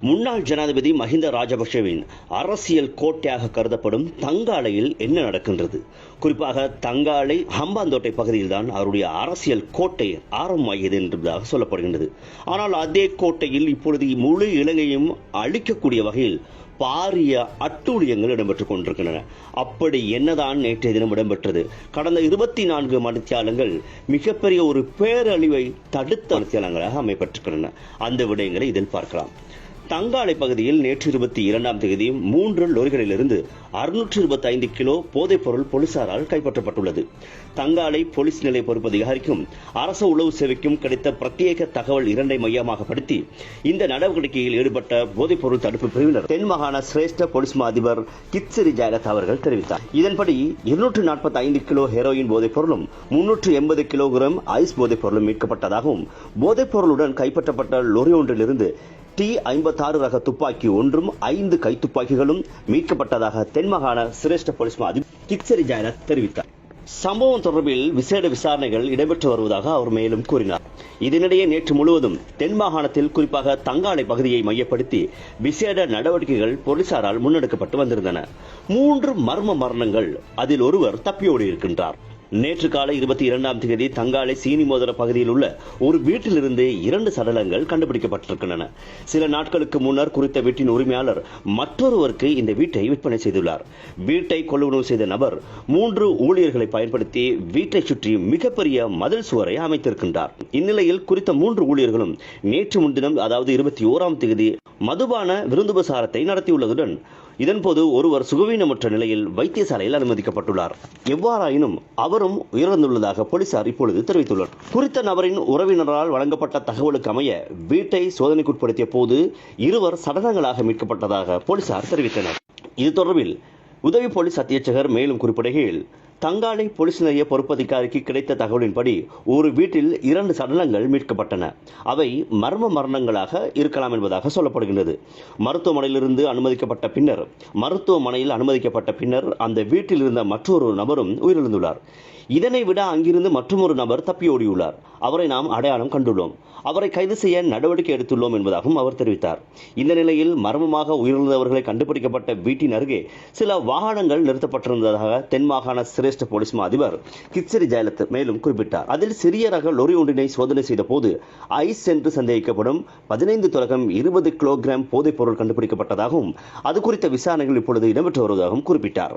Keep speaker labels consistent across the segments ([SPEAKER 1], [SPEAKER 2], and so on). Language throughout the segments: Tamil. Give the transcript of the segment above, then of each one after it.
[SPEAKER 1] முன்னாள் ஜனாதிபதி மஹிந்த ராஜபக்ஷவின் அரசியல் கோட்டையாக கருதப்படும் தங்காலையில் என்ன நடக்கின்றது? குறிப்பாக தங்காலை ஹம்பாந்தோட்டை பகுதியில்தான் அவருடைய அரசியல் கோட்டை ஆரம்பமாகியது என்பதாக சொல்லப்படுகின்றது. ஆனால் அதே கோட்டையில் இப்பொழுது முழு இலங்கையும் அழிக்கக்கூடிய வகையில் பாரிய அட்டூழியங்கள் இடம்பெற்றுக் கொண்டிருக்கின்றன. அப்படி என்னதான் நேற்றைய தினம் இடம்பெற்றது? கடந்த இருபத்தி நான்கு மணித்தியாலங்கள் மிகப்பெரிய ஒரு பேரழிவை தடுத்த மணித்தியாலங்களாக அமைப்பட்டிருக்கின்றன. அந்த விடயங்களை இதில் பார்க்கலாம். தங்காலை பகுதியில் நேற்று இருபத்தி இரண்டாம் தேதி மூன்று லொரிகளிலிருந்து அறுநூற்று இருபத்தி ஐந்து கிலோ போதைப் பொருள் போலீசாரால் கைப்பற்றப்பட்டுள்ளது. தங்காலை போலீஸ் நிலைய பொறுப்பு அதிகாரிக்கும் அரச உளவு சேவைக்கும் கிடைத்த பிரத்யேக தகவல் இரண்டை மையமாக படுத்தி இந்த நடவடிக்கையில் ஈடுபட்ட போதைப் பொருள் தடுப்பு பிரிவினர் தென் மாகாண சிரேஷ்ட போலீஸ் மா அதிபர் கித்சிரி ஜாகத் அவர்கள் தெரிவித்தார். இதன்படி இருநூற்று நாற்பத்தி ஐந்து கிலோ ஹெரோயின் போதைப் பொருளும் முன்னூற்று எண்பது கிலோகிராம் ஐஸ் போதைப் பொருளும் மீட்கப்பட்டதாகவும் போதைப் பொருளுடன் கைப்பற்றப்பட்ட லொரி ஒன்றிலிருந்து டி ஐம்பத்தாறு ரக துப்பாக்கி ஒன்றும் ஐந்து கைத்துப்பாக்கிகளும் மீட்கப்பட்டதாக தென்மாகாண சிரேஷ்ட போலீஸ் மா அதிபர் கித்சரி தெரிவித்தார். சம்பவம் தொடர்பில் விசேட விசாரணைகள் இடம்பெற்று வருவதாக அவர் மேலும் கூறினார். இதனிடையே நேற்று முழுவதும் தென் மாகாணத்தில் குறிப்பாக தங்காலை பகுதியை மையப்படுத்தி விசேட நடவடிக்கைகள் போலீசாரால் முன்னெடுக்கப்பட்டு வந்திருந்தன. மூன்று மர்ம மரணங்கள் அதில் ஒருவர் தப்பியோடி இருக்கின்றார் நேற்று காலை இருபத்தி இரண்டாம் தேதி தங்காலை சீனி மோதர பகுதியில் உள்ள ஒரு வீட்டிலிருந்து இரண்டு சடலங்கள் கண்டுபிடிக்கப்பட்டிருக்கின்றன. சில நாட்களுக்கு முன்னர் குறித்த வீட்டின் உரிமையாளர் மற்றொருவருக்கு இந்த வீட்டை விற்பனை செய்துள்ளார். வீட்டை கொள்ளுணவு செய்த நபர் மூன்று ஊழியர்களை பயன்படுத்தி வீட்டை சுற்றி மிகப்பெரிய மதில் சுவரை அமைத்திருக்கின்றார். இந்நிலையில் குறித்த மூன்று ஊழியர்களும் நேற்று முன்தினம் அதாவது இருபத்தி ஓராம் தேதி மதுபான விருந்துபசாரத்தை நடத்தியுள்ளதுடன் இதன்போது ஒருவர் சுகவீனமற்ற நிலையில் வைத்தியசாலையில் அனுமதிக்கப்பட்டுள்ளார். எவ்வாறாயினும் அவரும் உயிரிழந்துள்ளதாக போலீசார் இப்பொழுது தெரிவித்துள்ளனர். குறித்த நபரின் உறவினரால் வழங்கப்பட்ட தகவலுக்கு அமைய வீட்டை சோதனைக்குட்படுத்திய போது இருவர் சடலங்களாக மீட்கப்பட்டதாக போலீசார் தெரிவித்தனர். இது தொடர்பில் உதவி போலீஸ் அத்தியட்சகர் மேலும் குறிப்பிடுகையில் தங்காலை போலீஸ் நிலைய பொறுப்பதிகாரிக்கு கிடைத்த தகவலின்படி ஒரு வீட்டில் இரண்டு சடலங்கள் மீட்கப்பட்டன. அவை மர்ம மரணங்களாக இருக்கலாம் என்பதாக சொல்லப்படுகின்றது. மருத்துவமனையிலிருந்து அனுமதிக்கப்பட்ட பின்னர் மருத்துவமனையில் அனுமதிக்கப்பட்ட பின்னர் அந்த வீட்டில் இருந்த மற்றொரு நபரும் உயிரிழந்துள்ளார். இதனை விட அங்கிருந்து மற்றொரு நபர் தப்பியோடியுள்ளார் அவரை நாம் அடையாளம் கண்டுள்ளோம். அவரை கைது செய்ய நடவடிக்கை எடுத்துள்ளோம் என்பதாகவும் அவர் தெரிவித்தார். இந்த நிலையில் மர்மமாக உயிரிழந்தவர்களை கண்டுபிடிக்கப்பட்ட வீட்டின் அருகே சில வாகனங்கள் நிறுத்தப்பட்டிருந்ததாக தென் மாகாண சிரேஷ்ட போலீஸ் மா அதிபர் கிச்சரி ஜெயலத் மேலும் குறிப்பிட்டார். அதில் சிறிய ரக லொரி ஒன்றினை சோதனை செய்த போது ஐஸ் என்று சந்தேகிக்கப்படும் பதினைந்து தொடக்கம் இருபது கிலோகிராம் போதைப் பொருள் கண்டுபிடிக்கப்பட்டதாகவும் அது குறித்த விசாரணைகள் இப்பொழுது இடம்பெற்று வருவதாகவும் குறிப்பிட்டார்.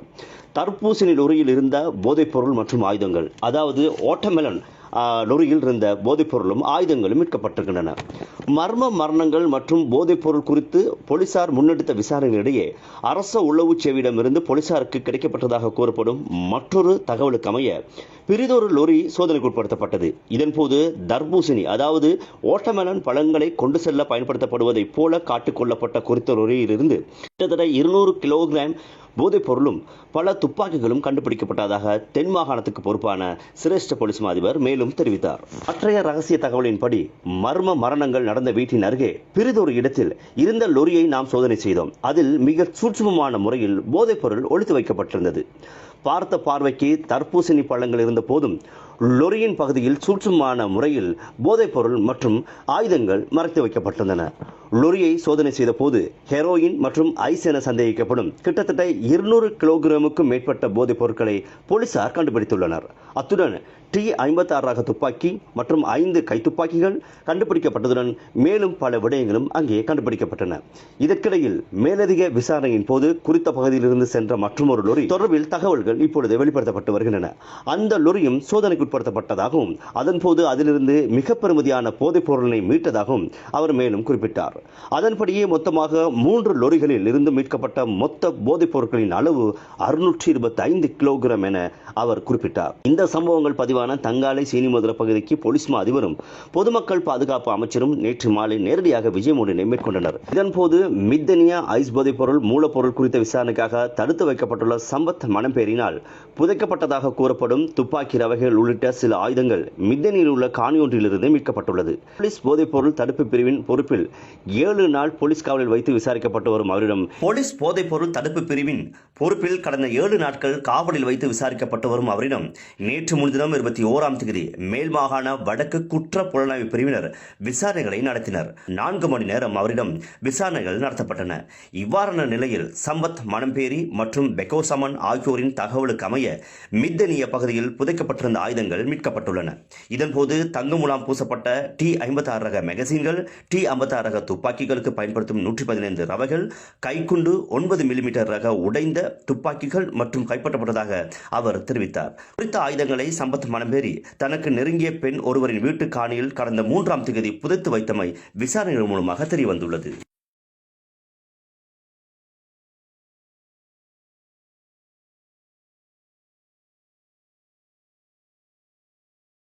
[SPEAKER 1] தர்பூசணி லொரியில் இருந்த போதைப் பொருள் மற்றும் ஆயுதங்கள் அதாவது ஓட்டமெலன் நொறியில் இருந்த போதைப்பொருளும் ஆயுதங்களும் மீட்கப்பட்டிருக்கின்றன. மர்ம மரணங்கள் மற்றும் போதைப்பொருள் குறித்து போலீசார் முன்னெடுத்த விசாரணைகளிடையே அரச உளவு சேவையிடமிருந்து போலீசாருக்கு கிடைக்கப்பட்டதாக கூறப்படும் மற்றொரு தகவலுக்கு அமைய பிரிதொரு லொரி சோதனைக்குட்படுத்தப்பட்டது இதன்போது தர்பூசணி அதாவது ஓட்டமெலன் பழங்களை கொண்டு செல்ல பயன்படுத்தப்படுவதைப் போல காட்டிக்கொள்ளப்பட்ட குறித்த லொரியிலிருந்து கிட்டத்தட்ட இருநூறு கிலோகிராம் போதைப் பொருளும் பல துப்பாக்கிகளும் கண்டுபிடிக்கப்பட்டதாக தென் மாகாணத்துக்கு பொறுப்பான சிரேஷ்ட போலீஸ் அதிபர் மேலும் தெரிவித்தார். அற்றைய ரகசிய தகவலின்படி மர்ம மரணங்கள் நடந்த வீட்டின் அருகே பிரிதொரு இடத்தில் இருந்த லொரியை நாம் சோதனை செய்தோம். அதில் மிக சூட்சமமான முறையில் போதைப் பொருள் ஒழித்து வைக்கப்பட்டிருந்தது. பார்த்த பார்வைக்கு தர்பூசணி பழங்கள் இருந்த போதும் லொரியின் பகுதியில் சூட்சுமமான முறையில் போதைப்பொருள் மற்றும் ஆயுதங்கள் மறைத்து வைக்கப்பட்டிருந்தன. லொரியை சோதனை செய்த போது ஹெரோயின் மற்றும் ஐஸ் என சந்தேகிக்கப்படும் கிட்டத்தட்ட இருநூறு கிலோகிராமுக்கும் மேற்பட்ட போதைப் பொருட்களை போலீசார் கண்டுபிடித்துள்ளனர். அத்துடன் டி ஐம்பத்தி ஆறு ரக துப்பாக்கி மற்றும் ஐந்து கைத்துப்பாக்கிகள் கண்டுபிடிக்கப்பட்டதுடன் மேலும் பல விடயங்களும் அங்கே கண்டுபிடிக்கப்பட்டன. இதற்கிடையில் மேலதிக விசாரணையின் போது குறித்த பகுதியிலிருந்து சென்ற மற்றொரு லொரி தொடர்பில் தகவல்கள் இப்பொழுது வெளிப்படுத்தப்பட்டு வருகின்றன. அந்த லொரியும் சோதனைக்கு அதன் அதன்போது அதிலிருந்து மிக பெருமதியான போதைப் பொருளினை மீட்டதாகவும் அவர் மேலும் குறிப்பிட்டார். அதன்படியே மொத்தமாக மூன்று லொரிகளில் இருந்து மீட்கப்பட்ட மொத்த போதைப் பொருட்களின் அளவு அறுநூற்றி இருபத்தி ஐந்து கிலோகிராம் என அவர் குறிப்பிட்டார். இந்த சம்பவங்கள் பதிவான தங்காலை சீனிமதுர பகுதிக்கு போலீஸ் மா அதிபரும் பொதுமக்கள் பாதுகாப்பு அமைச்சரும் நேற்று மாலை நேரடியாக விஜயமுடனை மேற்கொண்டனர். இதன்போது மித்தனியா ஐஸ் போதைப் பொருள் மூலப்பொருள் குறித்த விசாரணைக்காக தடுத்து வைக்கப்பட்டுள்ள சம்பத் மணம்பேரினால் புதைக்கப்பட்டதாக கூறப்படும் துப்பாக்கி ரவைகள் உள்ளிட்ட உள்ளிட்ட சில ஆயுதங்கள் மித்தனில் உள்ள காணி ஒன்றிலிருந்து மீட்கப்பட்டுள்ளது. போலீஸ் போதைப்பொருள் தடுப்பு பிரிவின் பொறுப்பில் ஏழு நாள் போலீஸ் காவலில் வைத்து விசாரிக்கப்பட்டு வரும் அவரிடம் போலீஸ் போதைப்பொருள் தடுப்பு பிரிவின் பொறுப்பில் கடந்த ஏழு நாட்கள் காவலில் வைத்து விசாரிக்கப்பட்டு வரும் அவரிடம் நேற்று முன்தினம் இருபத்தி ஓராம் தேதி மேல் மாகாண வடக்கு குற்ற புலனாய்வு பிரிவினர் விசாரணைகளை நடத்தினர். நான்கு மணி நேரம் அவரிடம் விசாரணைகள் நடத்தப்பட்டன. இவ்வாறான நிலையில் சம்பத் மணம்பேரி மற்றும் பெக்கோசமன் ஆகியோரின் தகவலுக்கு அமைய மித்தனிய பகுதியில் புதைக்கப்பட்டிருந்த ஆயுதங்கள் மீட்கப்பட்டுள்ளன. இதன்போது தங்க முலாம் பூசப்பட்ட டி ஐம்பத்தி ஆறு ரக மெகசின்கள் டி ஐம்பத்தி ஆறு ரக துப்பாக்கிகளுக்கு பயன்படுத்தும் நூற்றி பதினைந்து ரவைகள் கைக்குண்டு ஒன்பது மில்லிமீட்டர் ரக உடைந்த துப்பாக்கிகள் மற்றும் கைப்பற்றப்பட்டதாக அவர் தெரிவித்தார். குறித்த ஆயுதங்களை சம்பத் மணம்பேரி தனக்கு நெருங்கிய பெண் ஒருவரின் வீட்டு காணியில் கடந்த மூன்றாம் தேதி புதைத்து வைத்தமை விசாரணைகள் மூலமாக தெரியவந்துள்ளது.